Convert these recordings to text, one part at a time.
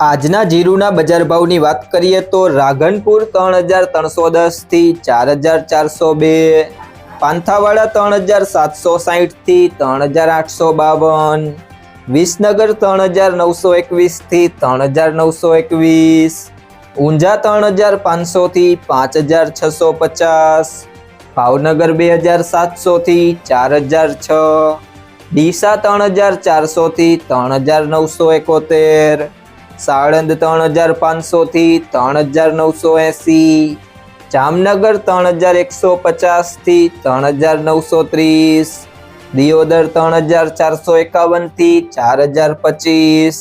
આજના જીરુના બજાર ભાવની વાત કરીએ તો રાઘનપુર ત્રણ હજાર ત્રણસો દસથી ચાર હજાર ચારસો બે, પાંથાવાડા ત્રણ હજાર સાતસો સાહીઠથી ત્રણ હજાર આઠસો બાવન, વિસનગર ત્રણ હજાર નવસો એકવીસથી ત્રણ હજાર નવસો એકવીસ, ઊંઝા ત્રણ હજાર પાંચસોથી પાંચ હજાર છસો પચાસ, ભાવનગર બે હજાર સાતસોથી ચાર હજાર છ, ડીસા ત્રણ હજાર ચારસોથી ત્રણ હજાર નવસો એકોતેર સાળંદ ત્રણ હજાર પાંચસોથી ત્રણ હજાર નવસો એંસી. જામનગર ત્રણ હજાર એકસો પચાસથી ત્રણ હજાર નવસો ત્રીસ. દિયોદર ત્રણ હજાર ચારસો એકાવનથી ચાર હજાર પચીસ.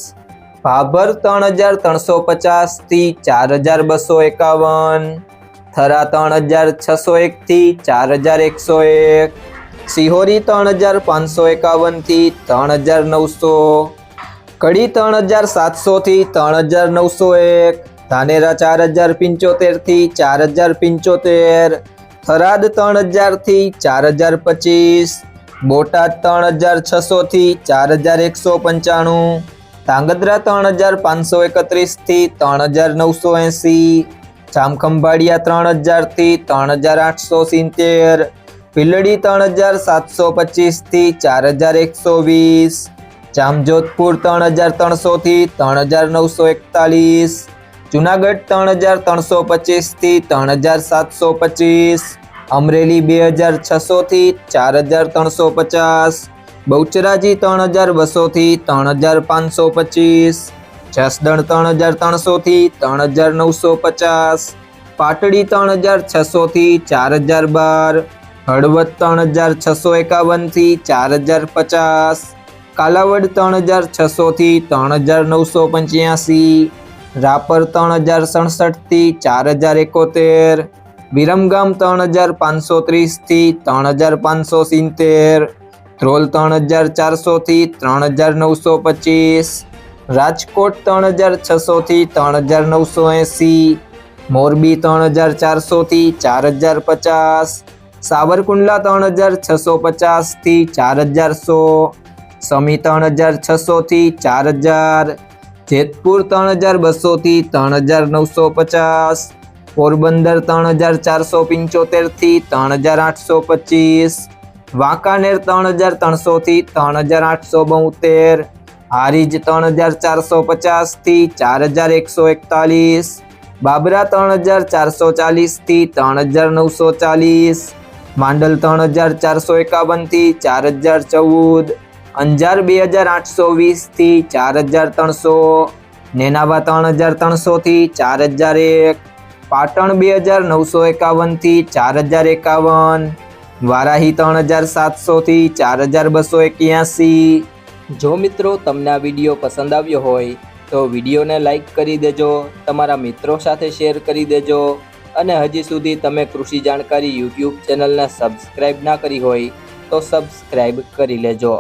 ભાભર ત્રણ હજાર ત્રણસો પચાસથી ચાર હજાર બસો એકાવન. થરા ત્રણ હજાર છસો એકથી ચાર હજાર એકસો એક. સિહોરી ત્રણ હજાર પાંચસો એકાવનથી ત્રણ હજાર નવસો. કડી ત્રણ હજાર સાતસોથી ત્રણ હજાર નવસો એક, ધાનેરા ચાર હજાર પંચોતેરથી ચાર હજાર પંચોતેર, થરાદ ત્રણ હજારથી ચાર હજાર પચીસ, બોટાદ ત્રણ હજાર છસોથી ચાર હજાર એકસો પંચાણું, ધાંગધ્રા ત્રણ હજાર પાંચસો એકત્રીસથી ત્રણ હજાર નવસો એંસી, જામખંભાળિયા ત્રણ હજારથી ત્રણ હજાર આઠસો સિત્તેર, ભીલડી ત્રણ હજાર સાતસો પચીસથી ચાર હજાર એકસો વીસ જામજોધપુર ત્રણ હજાર ત્રણસોથી ત્રણ હજાર નવસો એકતાલીસ જુનાગઢ ત્રણ હજાર ત્રણસો પચીસથી ત્રણ હજાર સાતસો પચીસ અમરેલી બે હજાર છસોથી ચાર હજાર ત્રણસો પચાસ બહુચરાજી ત્રણ હજાર બસોથી ત્રણ હજાર પાંચસો પચીસ જસદણ ત્રણ હજાર ત્રણસોથી ત્રણ હજાર નવસો પચાસ પાટડી ત્રણ હજાર છસોથી ચાર હજાર બાર હળવદ ત્રણ હજાર છસો એકાવનથી ચાર હજાર પચાસ કાલાવડ ત્રણ હજાર છસોથી ત્રણ હજાર નવસો પંચ્યાસી રાપર ત્રણ હજાર સડસઠથી ચાર હજાર એકોતેર વિરમગામ ત્રણ હજાર પાંચસો ત્રીસથી ત્રણ હજાર પાંચસો સિત્તેર ધ્રોલ ત્રણ હજાર ચારસોથી ત્રણ હજાર નવસો પચીસ રાજકોટ ત્રણ હજાર છસોથી ત્રણ હજાર નવસો એંસી મોરબી ત્રણ હજાર ચારસોથી ચાર હજાર પચાસ સાવરકુંડલા ત્રણ હજાર છસો પચાસથી ચાર હજાર સો સમી ત્રણ હજાર છસોથી ચાર હજાર જેતપુર ત્રણ હજાર બસોથી ત્રણ હજાર નવસો પચાસ પોરબંદર ત્રણ હજાર ચારસો પંચોતેરથી ત્રણ હજાર આઠસો પચીસ વાંકાનેર ત્રણ હજાર ત્રણસોથી ત્રણ હજાર આઠસો બોતેર હારીજ ત્રણ હજાર ચારસો પચાસથી ચાર હજાર એકસો એકતાલીસ બાબરા ત્રણ હજાર ચારસો ચાલીસથી ત્રણ હજાર નવસો ચાલીસ માંડલ ત્રણ હજાર ચારસો એકાવનથી ચાર હજાર ચૌદ અંજાર બે હજાર આઠસો વીસથી ચાર હજાર ત્રણસો, નેનાવા ત્રણ હજાર ત્રણસોથી ચાર હજાર એક, પાટણ બે હજાર નવસો એકાવનથી ચાર હજાર એકાવન, વારાહી ત્રણ હજાર સાતસોથી ચાર હજાર બસો એક્યાસી. જો મિત્રો તમને આ વીડિયો પસંદ આવ્યો હોય, તો વિડીયોને લાઈક કરી દેજો, તમારા મિત્રો સાથે શેર કરી દેજો, અને હજી સુધી તમે કૃષિ જાણકારી યુટ્યુબ ચેનલને સબસ્ક્રાઈબ ના કરી હોય, તો સબસ્ક્રાઈબ કરી લેજો.